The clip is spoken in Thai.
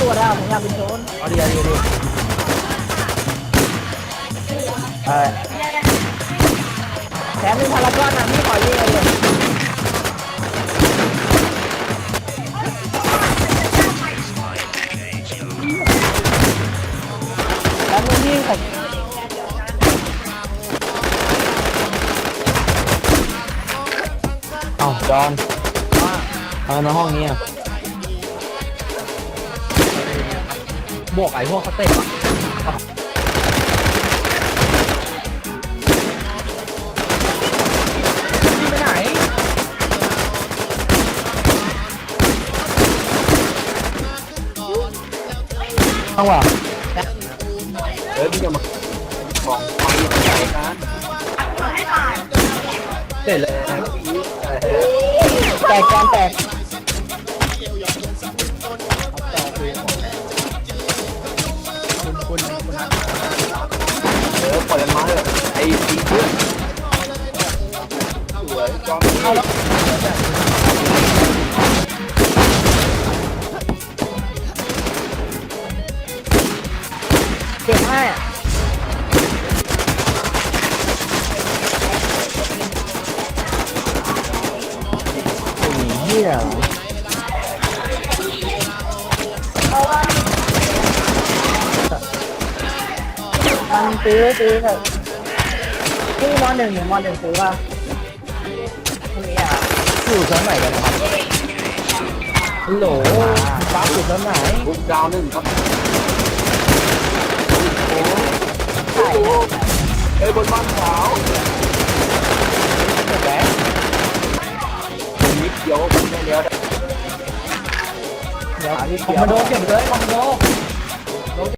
ตำรวจอะผมอยากเป็นโจรเอาดีเอาดีเอาดีเออแถมมีพารากอนอะพี่ขอยืมเลยแล้วมึงพี่ผมเอ้าจอนทำไมมาห้องนี้อะ บวกไอ้พวกสเต็ปอะพี่ไปไหนห้องว่ะเฮ้ยพี่จะมาของของใหญ่กันเสร็จเลยนะพี่เออแตกการแตก ถอะไอ้สีเพื่อนสวยจอ มเอาแล้วเจ็บให้อะไอ้เหี้ยมันซื้อซื้อเถอะพี่มหนึ่งหรือมหนึ่งซื้อป่ะซื้ออะอยู่ชั้นไหนกันนะครับฮัลโหลฟ้าอยู่ชั้นไหนบุกดาวหนึ่งครับใช่อะเอ้ยบนบ้านขาวแบ๊กนิดเดียวผมได้แล้วเดี๋ยวพี่คอมเดี๋ยวมานโดเก็บเลยคอมมานโด